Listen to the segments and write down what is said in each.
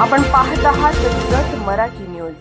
आपण पाहत आहात जत मराठी न्यूज.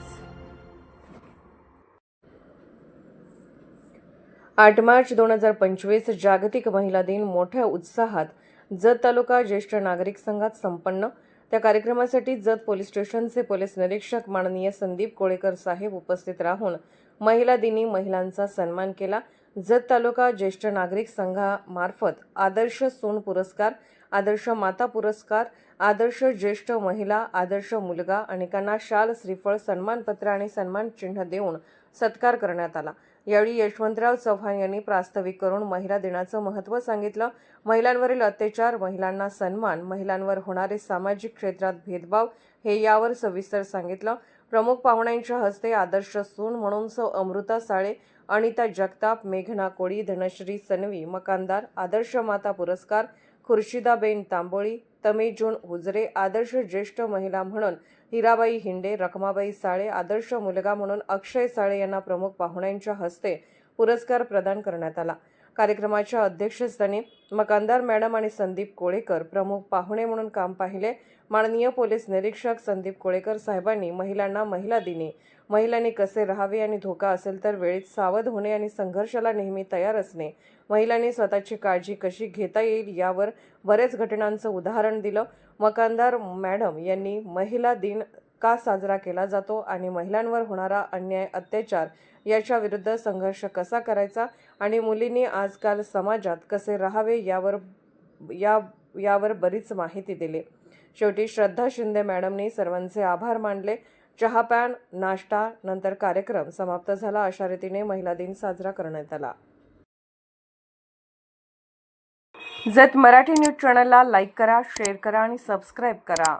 आठ मार्च दोन हजार पंचवीस जागतिक महिला दिन. मोठ्या उत्साहात जत तालुका ज्येष्ठ नागरिक संघात संपन्न. त्या कार्यक्रमासाठी जत पोलीस स्टेशनचे पोलीस निरीक्षक माननीय संदीप कोळेकर साहेब उपस्थित राहून महिला दिनी महिलांचा सन्मान केला. जत तालुका ज्येष्ठ नागरिक संघामार्फत आदर्श सून पुरस्कार आदर्श माता पुरस्कार आदर्श ज्येष्ठ महिला आदर्श मुलगा अनेकांना शाल श्रीफळ सन्मानपत्र आणि सन्मान चिन्ह देऊन सत्कार करण्यात आला. यावेळी यशवंतराव चव्हाण यांनी प्रास्ताविक करून महिला दिनाचं महत्त्व सांगितलं. महिलांवरील अत्याचार महिलांना सन्मान महिलांवर होणारे सामाजिक क्षेत्रात भेदभाव हे यावर सविस्तर सांगितलं. प्रमुख पाहुण्यांच्या हस्ते आदर्श सून म्हणून सौ अमृता साळे अनिता जगताप मेघना कोळी धनश्री सनवी मकानदार आदर्श माता पुरस्कार खुर्शिदाबेन तांबोळी तमेजून हुजरे आदर्श ज्येष्ठ महिला म्हणून हिराबाई हिंडे रखमाबाई साळे आदर्श मुलगा म्हणून अक्षय साळे यांना प्रमुख पाहुण्यांच्या हस्ते पुरस्कार प्रदान करण्यात आला. कार्यक्रमाच्या अध्यक्षस्थानी मकानदार मॅडम आणि संदीप कोळेकर प्रमुख पाहुणे म्हणून काम पाहिले. माननीय पोलीस निरीक्षक संदीप कोळेकर साहेबांनी महिलांना महिला दिनी. महिलांनी कसे राहावे आणि धोका असेल तर वेळेत सावध होणे आणि संघर्षाला नेहमी तयार असणे. महिलांनी स्वतःची काळजी कशी घेता येईल यावर बरेच घटनांचं उदाहरण दिलं. मकानदार मॅडम यांनी महिला दिन का साजरा केला जातो आणि महिलांवर होणारा अन्याय अत्याचार याच्या विरुद्ध संघर्ष कसा करायचा आणि मुलींनी आजकाल समाजात कसे राहावे यावर या यावर बरीच माहिती दिली. शेवटी श्रद्धा शिंदे मॅडमनी सर्वांचे आभार मानले. चहा पॅन नाश्ता नंतर कार्यक्रम समाप्त झाला. अशा रीतीने महिला दिन साजरा करण्यात आला. जत मराठी न्यूज चॅनलला लाईक करा शेअर करा आणि सबस्क्राईब करा.